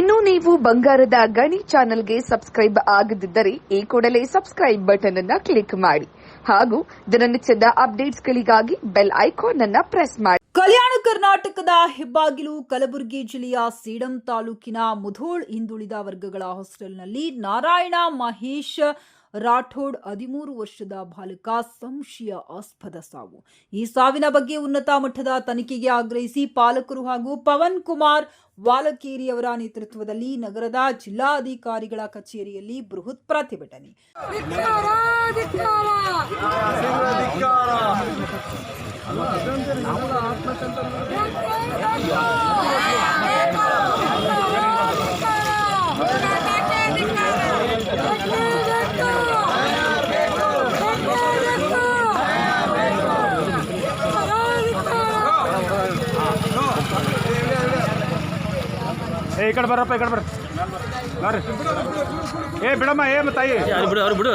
ಇನ್ನು ನೀವು ಬಂಗಾರದ ಗಣಿ ಚಾನೆಲ್ಗೆ ಸಬ್ಸ್ಕ್ರೈಬ್ ಆಗದಿದ್ದರೆ ಈ ಕೂಡಲೇ ಸಬ್ಸ್ಕ್ರೈಬ್ ಬಟನ್ ಅನ್ನ ಕ್ಲಿಕ್ ಮಾಡಿ ಹಾಗೂ ದಿನನಿತ್ಯದ ಅಪ್ಡೇಟ್ಸ್ಗಳಿಗಾಗಿ ಬೆಲ್ ಐಕಾನ್ ಅನ್ನ ಪ್ರೆಸ್ ಮಾಡಿ. ಕಲ್ಯಾಣ ಕರ್ನಾಟಕದ ಹೆಬ್ಬಾಗಿಲು, ಕಲಬುರಗಿ ಜಿಲ್ಲೆಯ ಸೀಡಂ ತಾಲೂಕಿನ ಮುಧೋಳ್ ಹಿಂದುಳಿದ ವರ್ಗಗಳ ಹಾಸ್ಟೆಲ್ನಲ್ಲಿ ನಾರಾಯಣ ಮಹೇಶ್ ರಾಠೋಡ್ ಹದಿಮೂರು ವರ್ಷದ ಬಾಲಕ ಸಂಶಯ ಆಸ್ಪದ ಸಾವು. ಈ ಸಾವಿನ ಬಗ್ಗೆ ಉನ್ನತ ಮಟ್ಟದ ತನಿಖೆಗೆ ಆಗ್ರಹಿಸಿ ಪಾಲಕರು ಹಾಗೂ ಪವನ್ ಕುಮಾರ್ ವಾಲಕೇರಿ ಅವರ ನೇತೃತ್ವದಲ್ಲಿ ನಗರದ ಜಿಲ್ಲಾಧಿಕಾರಿಗಳ ಕಚೇರಿಯಲ್ಲಿ ಬೃಹತ್ ಪ್ರತಿಭಟನೆ. ಕಡೆ ಬರಪ್ಪ ಈ ಕಡೆ ಬರ್ರಿ ಬರ್ರಿ ಏ ಬಿಡಮ್ಮ ಏ ಮ ತಾಯಿ. ಬಿಡು ಅವ್ರು ಬಿಡು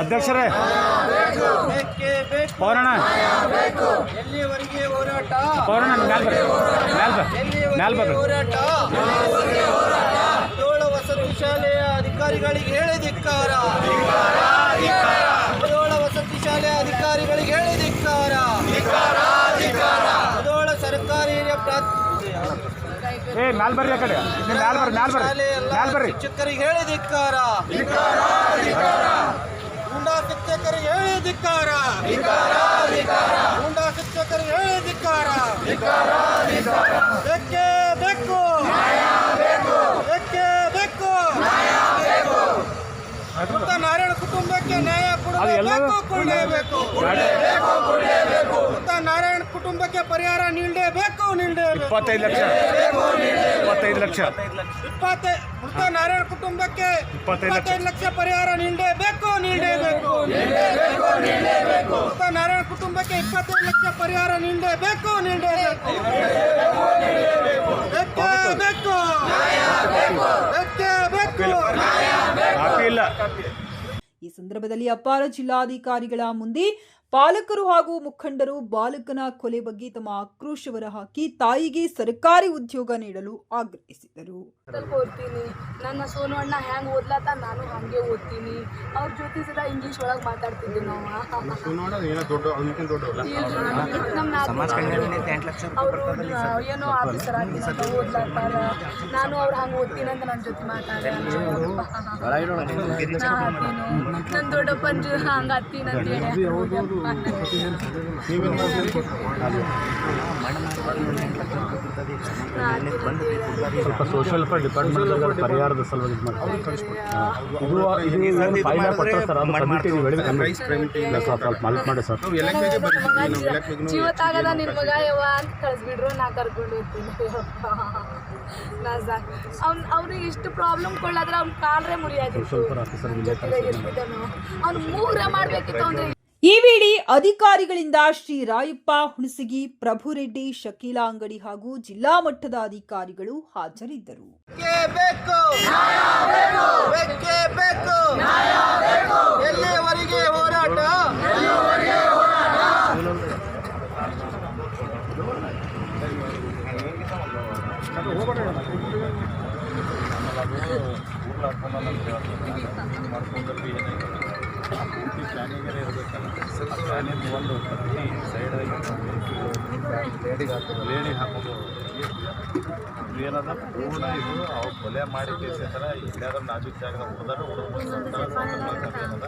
ಅಧ್ಯಕ್ಷರೇ ಪೌರಣ ಪೌರಣ ಮ್ಯಾಲ್ ಬರ್ರಿ. ಮ್ಯಾಲ್ ಬರ್ ಮ್ಯಾಲ್ ಬರ್ರಿ ವಸತಿ ಶಾಲೆಯ ಅಧಿಕಾರಿಗಳಿಗೆ ಹೇಳಿ ಧಿಕ್ಕಾರ ಏಳು ವಸತಿ ಶಾಲೆಯ ಅಧಿಕಾರಿಗಳಿಗೆ ಹೇಳಿ ಧಿಕ್ಕಾರ ಏಳು ಸರ್ಕಾರಿ ಹಿರಿಯ ಪ್ರಾಥಮಿಕ ಏ ಮ್ಯಾಲ್ ಬರ್ರಿ ಆ ಕಡೆ. ಮ್ಯಾಲ್ ಬರ್ರಿ ಮ್ಯಾಲ್ ಬರ್ರಿ. ಶಾಲೆ ಎಲ್ಲ ಮ್ಯಾಲ್ ಬರ್ರಿ. ಶಿಕ್ಷಕರಿಗೆ ಹೇಳಿ ಧಿಕ್ಕಾರ. ಗುಂಡಾ ಶಿಕ್ಷಕರಿಗೆ ಹೇಳಿ ಧಿಕ್ಕಾರ. ಗುಂಡಾ ಶಿಕ್ಷಕರಿಗೆ ಹೇಳಿ ಧಿಕ್ಕಾರ. ಬೇಕೇ? ಬೇಕು. ಬೇಕೇ? ಬೇಕು. ಮೃತ ನಾರಾಯಣ ಕುಟುಂಬಕ್ಕೆ ನ್ಯಾಯ ನಾರಾಯಣ ಕುಟುಂಬಕ್ಕೆ ಪರಿಹಾರ ನೀಡಲೇಬೇಕು ನೀಡಲೇಬೇಕು. ಇಪ್ಪತ್ತೈದು ಲಕ್ಷ. ಇಪ್ಪತ್ತೈದು ಲಕ್ಷ. ಇಪ್ಪತ್ತೈ ಮೃತ ನಾರಾಯಣ ಕುಟುಂಬಕ್ಕೆ ಇಪ್ಪತ್ತೈದು ಲಕ್ಷ. ಇಪ್ಪತ್ತೈದು ಪರಿಹಾರ ನೀಡಲೇಬೇಕು ನೀಡಲೇಬೇಕು. ಮೃತ ನಾರಾಯಣ ಕುಟುಂಬಕ್ಕೆ ಇಪ್ಪತ್ತೈದು ಲಕ್ಷ ಪರಿಹಾರ ನೀಡಲೇಬೇಕು ನೀಡಲೇಬೇಕು. ಬೇಕು ಬೇಕು. ಬೇಕೇ ಇಲ್ಲ. ಸಂದರ್ಭದಲ್ಲಿ ಅಪಾರ ಜಿಲ್ಲಾಧಿಕಾರಿಗಳ ಮುಂದೆ ಪಾಲಕರು ಹಾಗೂ ಮುಖಂಡರು ಬಾಲಕನ ಕೊಲೆ ಬಗ್ಗೆ ತಮ್ಮ ಆಕ್ರೋಶ ಹೊರಹಾಕಿ ತಾಯಿಗೆ ಸರ್ಕಾರಿ ಉದ್ಯೋಗ ನೀಡಲು ಆಗ್ರಹಿಸಿದರು. ಓದ್ತೀನಿ ನನ್ನ ಸೋನು ಅಣ್ಣ ಹ್ಯಾಂಗ್ ಓದ್ಲಾತ ನಾನು ಹಂಗೆ ಓದ್ತೀನಿ. ಅವ್ರ ಜೊತೆ ಸಲ ಇಂಗ್ಲಿಷ್ ಒಳಗೆ ಮಾತಾಡ್ತಿದ್ವಿ ನಾವು. ಅವರು ಏನೋ ಆಫೀಸರ್ ಆಗಿ ಓದ್ಲತ್ತಾರ ನಾನು ಅವ್ರು ಹಂಗೆ ಓದ್ತೀನಿ ಅಂತ ನನ್ನ ಜೊತೆ ಮಾತಾಡ ನನ್ನ ದೊಡ್ಡಪ್ಪನ ಜೊತೆ ಹಂಗೆ ಹತ್ತೀನಿ ಅಂತ ಹೇಳಿ. ಸ್ವಲ್ಪ ಸೋಷಿಯಲ್ ಡಿಪಾರ್ಟ್ಮೆಂಟ್ ಪರಿಹಾರದ ಸಲುವಾಗಿ ಇದು ಮಾಡ್ತೀವಿ ಇದು ಇದು ಫೈಲ್ ಕೊಟ್ಟರೆ ಸರ್ ಅದು ಕಮಿಟಿ ಇಲ್ಲ ಸರ್ ಸ್ವಲ್ಪ ಮಲ್ಕ್ ಮಾಡಿ ಸರ್ ಜೀವತ್ತಾಗದ ನಿನ್ ಮಗ ಯವ್ವ ಅಂತ ಕಳಿಸ್ಬಿಡ್ರು ನಾ ಕರ್ಕೊಂಡು ಹೋಗ್ತೀನಿ ಯಪ್ಪ. ನಾ ಸಾಕ್. ಅವ್ನು ಅವ್ನಿಗೆ ಇಷ್ಟು ಪ್ರಾಬ್ಲಮ್ ಕೊಳ್ಳಾದ್ರೆ ಅವ್ನ ಕಾಲ್ರೆ ಮುರಿಯಾದಿತ್ತು ಅವ್ನು ಮೂರ ಮಾಡ್ಬೇಕಿತ್ತು ಅಂದ್ರೆ ಅಧಿಕಾರಿಗಳಿಂದ ಶ್ರೀ ರಾಯಪ್ಪ ಹುಣಸಗಿ ಪ್ರಭುರೆಡ್ಡಿ ಶಕೀಲಾ ಅಂಗಡಿ ಹಾಗೂ ಜಿಲ್ಲಾ ಮಟ್ಟದ ಅಧಿಕಾರಿಗಳು ಹಾಜರಿದ್ದರು. ಬೇಕೇ. ಬೇಕು. ಬೇಕೇ ಇರಬೇಕಲ್ಲ ಎಲ್ಲಿಯವರೆಗೆ ಹೋರಾಟ ಒಂದು ಸೈಡಾಗಿ ಲೇಡಿ ಹಾಕೋದು ಏನದ ಪೂರ್ಣ ಇದು ಅವ್ರು ಕೊಲೆ ಮಾಡಿ ಕೇಸಿದ್ರ ಎಲ್ಲಾದ್ರೂ ನಾಜೂಕ್ ಜಾಗದಾಗ ಹೋದಾರ ಏನದ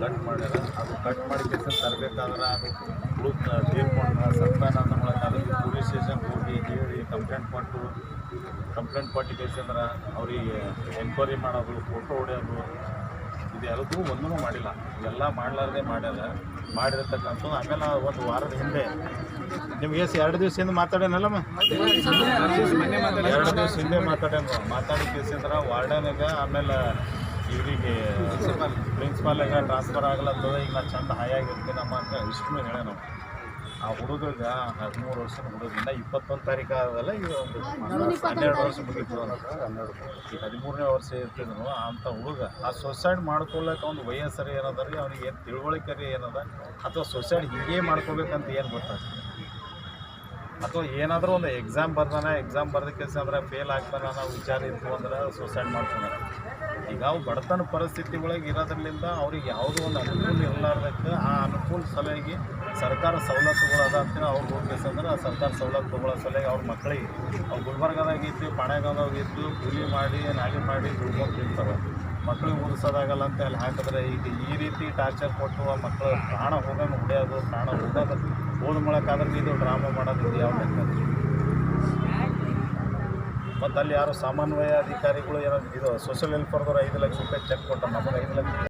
ಕಟ್ ಮಾಡ್ಯಾರ, ಅದು ಕಟ್ ಮಾಡಿ ಕೇಸಿಂದ ತರಬೇಕಾದ್ರೆ ಅದು ಹುಡುಕ್ ತೀರ್ಕೊಂಡು ಸಂತಾನ ಅಂತ ಮಾಡಕ್ಕೆ ಅದಕ್ಕೆ ಪೊಲೀಸ್ ಸ್ಟೇಷನ್ ಹೋಗಿ ಹೇಳಿ ಕಂಪ್ಲೇಂಟ್ ಕೊಟ್ಟು ಕಂಪ್ಲೇಂಟ್ ಕೊಟ್ಟು ಕೇಸಂದ್ರೆ ಅವ್ರಿಗೆ ಎನ್ಕ್ವೈರಿ ಮಾಡೋದು ಫೋಟೋ ಹೊಡೆಯೋದು ಇದೆಲ್ಲದೂ ಒಂದೂ ಮಾಡಿಲ್ಲ. ಎಲ್ಲ ಮಾಡ್ಲಾರ್ದೆ ಮಾಡ್ಯಾರ. ಮಾಡಿರತಕ್ಕಂಥದ್ದು ಆಮೇಲೆ ಒಂದು ವಾರದ ಹಿಂದೆ. ನಿಮ್ಗೆ ಎರಡು ಹಿಂದೆ ಮಾತಾಡೇನಲ್ಲಮ್ಮ ಎರಡು ದಿವಸ ಹಿಂದೆ ಮಾತಾಡೇನು ಮಾತಾಡಿ ಅಂದ್ರೆ ವಾರ್ಡನಿಗೆ ಆಮೇಲೆ ಇವರಿಗೆ ಪ್ರಿನ್ಸಿಪಾಲಿಗೆ ಟ್ರಾನ್ಸ್ಫರ್ ಆಗ್ಲತ್ತದ. ಈಗ ನಾನು ಚಂದ ಹಾಯಾಗಿರ್ತೀನಮ್ಮ ಅಂತ ಇಷ್ಟು ಹೇಳ ನಾವು ಆ ಹುಡುಗ ಹದಿಮೂರು ವರ್ಷದ ಹುಡುಗಿಂದ ಇಪ್ಪತ್ತೊಂದು ತಾರೀಕು ಆದಲ್ಲ ಈಗ ಒಂದು ಹನ್ನೆರಡು ವರ್ಷ ಮುಗಿತು ಹನ್ನೆರಡು ಈ ಹದಿಮೂರನೇ ವರ್ಷ ಇರ್ತಿದ್ರು ಅಂಥ ಹುಡುಗ ಆ ಸೊಸೈಡ್ ಮಾಡ್ಕೊಳ್ಳೋಕೆ ಒಂದು ವಯಸ್ಸರಿ ಏನದ ರೀ ಅವ್ನಿಗೆ ಏನು ತಿಳುವಳಿಕೆ ಏನದ ಅಥವಾ ಸೊಸೈಡ್ ಹಿಂಗೆ ಮಾಡ್ಕೋಬೇಕಂತ ಏನು ಗೊತ್ತಾಗ್ತದೆ? ಅಥವಾ ಏನಾದರೂ ಒಂದು ಎಕ್ಸಾಮ್ ಬರ್ದಾನ ಎಕ್ಸಾಮ್ ಬರ್ದ ಕೆಲಸ ಅಂದ್ರೆ ಫೇಲ್ ಆಗ್ತಾನೆ ಅನ್ನೋ ವಿಚಾರ ಇತ್ತು ಅಂದ್ರೆ ಸೊಸೈಡ್ ಮಾಡ್ತಾನೆ ಈಗ ಅವು ಬಡತನ ಪರಿಸ್ಥಿತಿ ಒಳಗೆ ಇರೋದ್ರಿಂದ ಅವ್ರಿಗೆ ಯಾವುದೋ ಒಂದು ಅನುಕೂಲ ಇರಲಾರ್ದಕ್ಕೆ ಆ ಅನುಕೂಲ ಸಲುವಾಗಿ ಸರ್ಕಾರ ಸವಲತ್ತುಗಳು ಅದ ಅಂತೇಳಿ ಅವ್ರು ಹೋಗ್ಬೇಕಂದ್ರೆ ಸರ್ಕಾರ ಸವಲತ್ತು ತಗೊಳ್ಳೋ ಸಲುವಾಗಿ ಅವ್ರ ಮಕ್ಕಳಿಗೆ ಅವ್ರು ಗುಲ್ಬರ್ಗದಾಗ ಇದ್ದು ಇದ್ದು ಕೂಲಿ ಮಾಡಿ ನಾಲಿ ಮಾಡಿ ದುಡ್ಕೊಂಡು ತಿಂತಾರೆ. ಮಕ್ಕಳಿಗೆ ಓದಿಸೋದಾಗಲ್ಲ ಅಂತ ಅಲ್ಲಿ ಹಾಕಿದ್ರೆ ಈಗ ಈ ರೀತಿ ಟಾರ್ಚರ್ ಕೊಟ್ಟು ಆ ಮಕ್ಕಳ ಪ್ರಾಣ ಹೋಗಂಗೆ ಹೊಡೆಯೋದು, ಪ್ರಾಣ ಹೋಗೋದು ಓದ್ ಮಾಡೋಕ್ಕಾದ್ರೆ ಇದು ಡ್ರಾಮಾ ಮಾಡೋದು ಇದು ಯಾವ ಮತ್ತು ಅಲ್ಲಿ ಯಾರು ಸಮನ್ವಯ ಅಧಿಕಾರಿಗಳು ಏನೋ ಇದು ಸೋಷಿಯಲ್ ವೆಲ್ಫೇರ್ದವ್ರು ಐದು ಲಕ್ಷ ರೂಪಾಯಿ ಚೆಕ್ ಕೊಟ್ಟ ನಮಗೆ ಐದು ಲಕ್ಷ